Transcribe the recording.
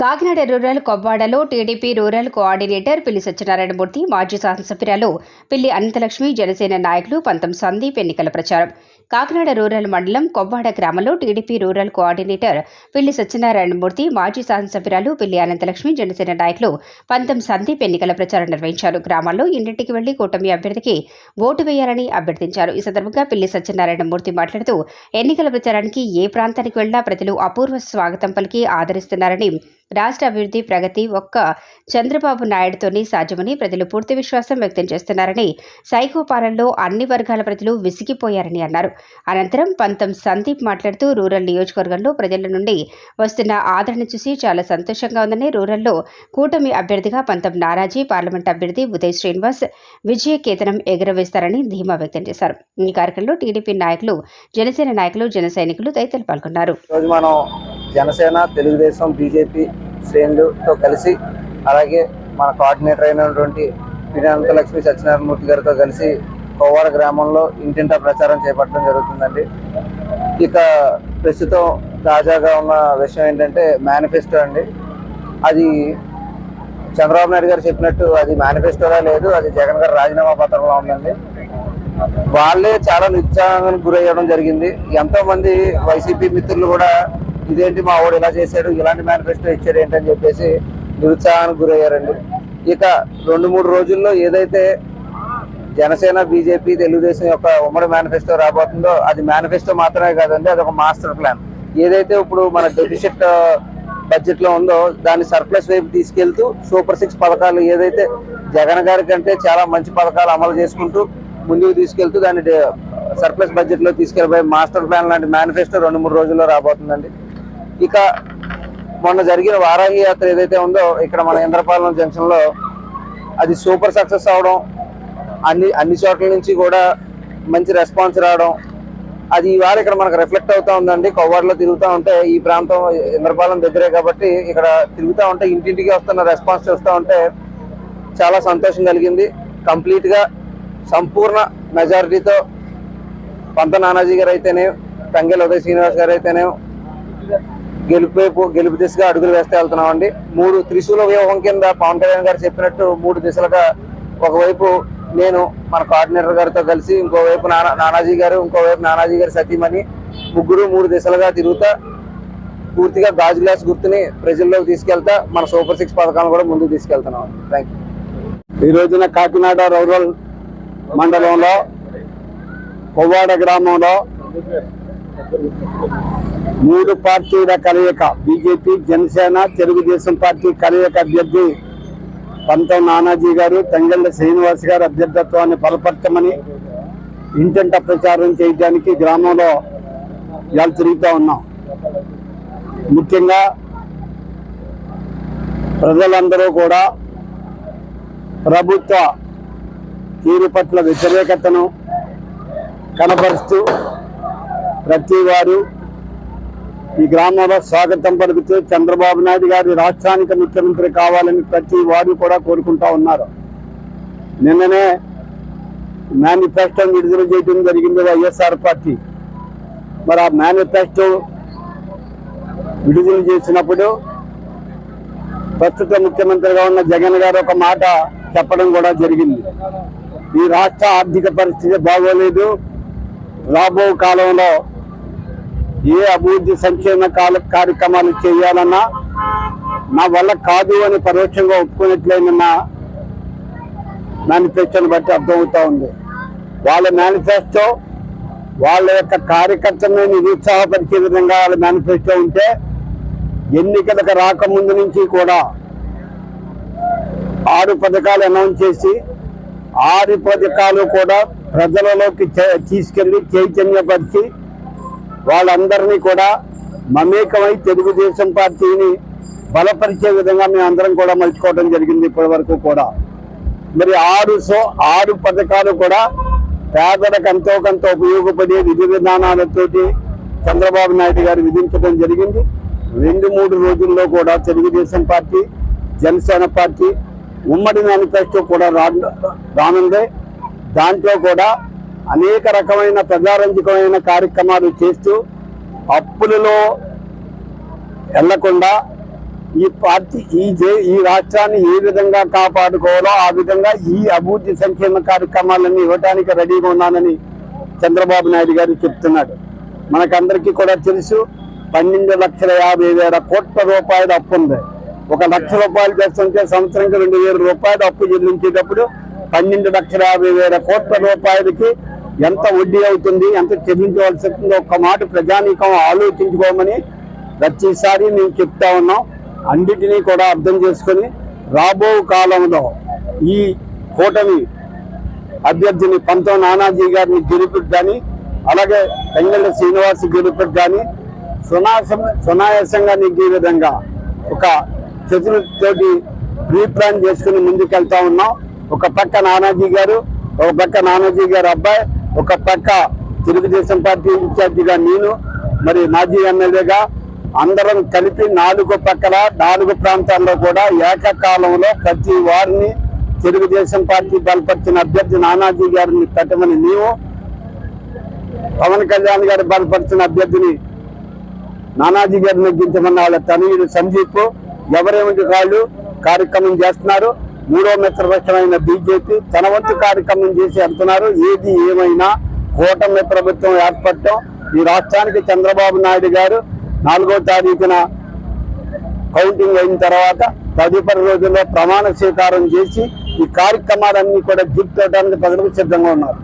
Kakinada rural కొవ్వాడలో TDP rural coordinator Pilli Satyanarayanamurthy మాజీ శాసనసభ్యురాలు పిల్లి అనంతలక్ష్మి జనసేన నాయకులు పంతం సందీప్ ఎన్నికల ప్రచారం. కాకినాడ రూరల్ మండలం కొవ్వాడ గ్రామంలో TDP rural coordinator Pilli Satyanarayanamurthy మాజీ శాసనసభ్యురాలు పిల్లి అనంతలక్ష్మి జనసేన నాయకులు పంతం సందీప్ ఎన్నికల ప్రచారం నిర్వహించారు. గ్రామాల్లో ఇంటింటికి వెళ్ళి కూటమి అభ్యర్థికి ఓటు వేయాలని అభ్యర్థించారు. ఈ సందర్భంగా పిల్లి సత్యనారాయణమూర్తి మాట్లాడుతూ ఎన్నికల ప్రచారానికి ఏ ప్రాంతానికి వెళ్ళా ప్రజలు అపూర్వ స్వాగతం పలికి ఆదరిస్తున్నారని రాష్ట్ర అభివృద్ధి ప్రగతి ఒక్క చంద్రబాబు నాయుడుతోనే సాధ్యమని ప్రజలు పూర్తి విశ్వాసం వ్యక్తం చేస్తున్నారని సైకోపాలనలో అన్ని వర్గాల ప్రజలు విసిగిపోయారని అన్నారు. అనంతరం పంతం సందీప్ మాట్లాడుతూ రూరల్ నియోజకవర్గంలో ప్రజల నుండి వస్తున్న ఆదరణ చూసి చాలా సంతోషంగా ఉందని రూరల్లో కూటమి అభ్యర్థిగా పంతం నారాజీ పార్లమెంట్ అభ్యర్థి ఉదయ్ శ్రీనివాస్ విజయ కేతనం ఎగురవేస్తారని ధీమా వ్యక్తం చేశారు. ఈ కార్యక్రమంలో టీడీపీ నాయకులు జనసేన నాయకులు జన సైనికులు తదితరులు పాల్గొన్నారు. జనసేన తెలుగుదేశం బీజేపీ శ్రేణులతో కలిసి అలాగే మన కోఆర్డినేటర్ అయినటువంటి పినంత లక్ష్మి సత్యనారాయణమూర్తి గారితో కలిసి కోవాడ గ్రామంలో ఇంటింటా ప్రచారం చేపట్టడం జరుగుతుందండి. ఇక ప్రస్తుతం తాజాగా ఉన్న విషయం ఏంటంటే మేనిఫెస్టో అండి. అది చంద్రబాబు నాయుడు గారు చెప్పినట్టు అది మేనిఫెస్టోలా లేదు అది జగన్ గారు రాజీనామా పత్రంలో ఉందండి. వాళ్ళే చాలా నిరుత్సాహానికి గురయ్యడం జరిగింది. ఎంతోమంది వైసీపీ మిత్రులు కూడా ఇదేంటి మా వాడు ఇలా చేశాడు ఇలాంటి మేనిఫెస్టో ఇచ్చాడు ఏంటని చెప్పేసి నిరుత్సాహానికి గురయ్యారండి. ఇక రెండు మూడు రోజుల్లో ఏదైతే జనసేన బీజేపీ తెలుగుదేశం యొక్క ఉమ్మడి మేనిఫెస్టో రాబోతుందో అది మేనిఫెస్టో మాత్రమే కాదండి అది ఒక మాస్టర్ ప్లాన్ ఏదైతే ఇప్పుడు మన డెఫిషిట్ బడ్జెట్లో ఉందో దాన్ని సర్ప్లస్ వైపు తీసుకెళ్తూ సూపర్ సిక్స్ పథకాలు ఏదైతే జగన్ గారి కంటే చాలా మంచి పథకాలు అమలు చేసుకుంటూ ముందుకు తీసుకెళ్తూ దాన్ని సర్ప్లస్ బడ్జెట్లో తీసుకెళ్ళిపోయి మాస్టర్ ప్లాన్ లాంటి మేనిఫెస్టో రెండు మూడు రోజుల్లో రాబోతుందండి. ఇక మొన్న జరిగిన వారాహి యాత్ర ఏదైతే ఉందో ఇక్కడ మన ఇంద్రపాలెం జంక్షన్లో అది సూపర్ సక్సెస్ అవడం అన్ని అన్ని చోట్ల నుంచి కూడా మంచి రెస్పాన్స్ రావడం అది ఇవాళ ఇక్కడ మనకు రిఫ్లెక్ట్ అవుతా ఉందండి. కొవ్వాడలో తిరుగుతూ ఉంటే ఈ ప్రాంతం ఇంద్రపాలెం దగ్గరే కాబట్టి ఇక్కడ తిరుగుతూ ఉంటే ఇంటింటికి వస్తున్న రెస్పాన్స్ చూస్తూ ఉంటే చాలా సంతోషం కలిగింది. కంప్లీట్గా సంపూర్ణ మెజారిటీతో పంత నానాజీ గారు అయితేనే తంగెల ఉదయ్ శ్రీనివాస్ గారు అయితేనే గెలుపువైపు గెలుపు దిశగా అడుగులు వేస్తే వెళ్తున్నాం అండి మూడు త్రిశూల వ్యూహం కింద పవన్ కళ్యాణ్ గారు చెప్పినట్టు మూడు దిశలుగా ఒకవైపు నేను మన కోఆర్డినేటర్ గారితో కలిసి ఇంకోవైపు నానా నానాజీ గారు ఇంకోవైపు నానాజీ గారు సతీమణి ముగ్గురు మూడు దిశలుగా తిరుగుతా పూర్తిగా గాజు గ్లాస్ గుర్తుని ప్రజల్లోకి తీసుకెళ్తా మన సూపర్ సిక్స్ పథకాలను కూడా ముందుకు తీసుకెళ్తున్నాం. థ్యాంక్ ఈ రోజున కాకినాడ రూరల్ మండలంలో కొవ్వాడ గ్రామంలో మూడు పార్టీల కలయిక. బీజేపీ జనసేన తెలుగుదేశం పార్టీ కలయిక అభ్యర్థి పంతం నానాజీ గారు తంగళ్ళ శ్రీనివాస్ గారు అభ్యర్థత్వాన్ని బలపరచమని ఇంటింట ప్రచారం చేయడానికి గ్రామంలో ఇవాళ తిరుగుతూ ఉన్నాం. ముఖ్యంగా ప్రజలందరూ కూడా ప్రభుత్వ తీరు పట్ల వ్యతిరేకతను కనపరుస్తూ ప్రతి వారు ఈ గ్రామంలో స్వాగతం పలుకుతూ చంద్రబాబు నాయుడు గారి రాష్ట్రానికి ముఖ్యమంత్రి కావాలని ప్రతి వారు కూడా కోరుకుంటా ఉన్నారు. నిన్ననే మేనిఫెస్టో విడుదల చేయడం జరిగింది వైఎస్ఆర్ పార్టీ. మరి ఆ మేనిఫెస్టో విడుదల చేసినప్పుడు ప్రస్తుత ముఖ్యమంత్రిగా ఉన్న జగన్ గారు ఒక మాట చెప్పడం కూడా జరిగింది. ఈ రాష్ట్ర ఆర్థిక పరిస్థితి బాగోలేదు. రాబో కాలంలో ఏ అభివృద్ధి సంక్షేమ కాల కార్యక్రమాలు చేయాలన్నా నా వల్ల కాదు అని పరోక్షంగా ఒప్పుకున్నట్లేనన్నా మేనిఫెస్టోని బట్టి అర్థమవుతా ఉంది. వాళ్ళ మేనిఫెస్టో వాళ్ళ యొక్క కార్యకర్తలను నిరుత్సాహపరిచే విధంగా వాళ్ళ మేనిఫెస్టో ఉంటే ఎన్నికలకు రాకముందు నుంచి కూడా ఆరు పథకాలు అనౌన్స్ చేసి ఆరు పథకాలు కూడా ప్రజలలోకి తీసుకెళ్ళి చైతన్యపరిచి వాళ్ళందరినీ కూడా మమేకమై తెలుగుదేశం పార్టీని బలపరిచే విధంగా మేము అందరం కూడా మలుచుకోవడం జరిగింది ఇప్పటి వరకు కూడా. మరి ఆరు సో ఆరు పథకాలు కూడా పేదలకు ఎంతో కొంత ఉపయోగపడే విధి విధానాలతోటి చంద్రబాబు నాయుడు గారు విధించడం జరిగింది. రెండు మూడు రోజుల్లో కూడా తెలుగుదేశం పార్టీ జనసేన పార్టీ ఉమ్మడి మేనిఫెస్టో కూడా రా- రానుంది. దాంట్లో కూడా అనేక రకమైన ప్రజారంజకమైన కార్యక్రమాలు చేస్తూ అప్పులలో వెళ్ళకుండా ఈ పార్టీ ఈ దే- ఈ రాష్ట్రాన్ని ఏ విధంగా కాపాడుకోవాలో ఆ విధంగా ఈ అభివృద్ధి సంక్షేమ కార్యక్రమాలన్నీ ఇవ్వడానికి రెడీగా ఉన్నానని చంద్రబాబు నాయుడు గారు చెప్తున్నాడు. మనకందరికీ కూడా తెలుసు పన్నెండు లక్షల యాభై వేల కోట్ల రూపాయల అప్పు ఉంది. ఒక లక్ష రూపాయలు చేస్తుంటే సంవత్సరానికి రెండు వేల రూపాయలు అప్పు చెల్లించేటప్పుడు పన్నెండు లక్షల యాభై వేల కోట్ల రూపాయలకి ఎంత వడ్డీ అవుతుంది ఎంత చెల్లించవలసి వస్తుందో ఒక్క మాట ప్రజానీకం ఆలోచించుకోమని ప్రతిసారి మేము చెప్తా ఉన్నాం. అన్నిటినీ కూడా అర్థం చేసుకొని రాబో కాలంలో ఈ కూటమి అభ్యర్థిని పంతో నానాజీ గారిని గెలుపుకి కానీ అలాగే పెంగళ్ళ శ్రీనివాస్ గెలుపుకి కానీ సునాసం సునాయాసంగా నెగ్గే విధంగా ఒక చతురుతోటి ప్రీ ప్లాన్ చేసుకుని ముందుకెళ్తా ఉన్నాం. ఒక పక్క నానాజీ గారు ఒక పక్క నానాజీ గారు అబ్బాయి ఒక పక్క తెలుగుదేశం పార్టీ ఇన్ఛార్జిగా నేను మరి మాజీ ఎమ్మెల్యేగా అందరం కలిపి నాలుగు పక్కల నాలుగు ప్రాంతాల్లో కూడా ఏకకాలంలో ప్రతి వారిని తెలుగుదేశం పార్టీ బలపరిచిన అభ్యర్థి నానాజీ గారిని పెట్టమని నీవు పవన్ కళ్యాణ్ గారు బలపరిచిన అభ్యర్థిని నానాజీ గారిని నెగ్గించమన్న వాళ్ళ తనయుడు సందీప్ ఎవరేమిటి వాళ్ళు కార్యక్రమం చేస్తున్నారు? మూడో మిత్రపక్షమైన బీజేపీ తన వంతు కార్యక్రమం చేసి అంటున్నారు. ఏది ఏమైనా కూటమి ప్రభుత్వం ఏర్పడటం ఈ రాష్ట్రానికి చంద్రబాబు నాయుడు గారు నాలుగో తారీఖున కౌంటింగ్ అయిన తర్వాత తదుపరి రోజుల్లో ప్రమాణ స్వీకారం చేసి ఈ కార్యక్రమాలన్నీ కూడా గిఫ్ట్ అవడానికి ప్రజలకు సిద్ధంగా ఉన్నారు.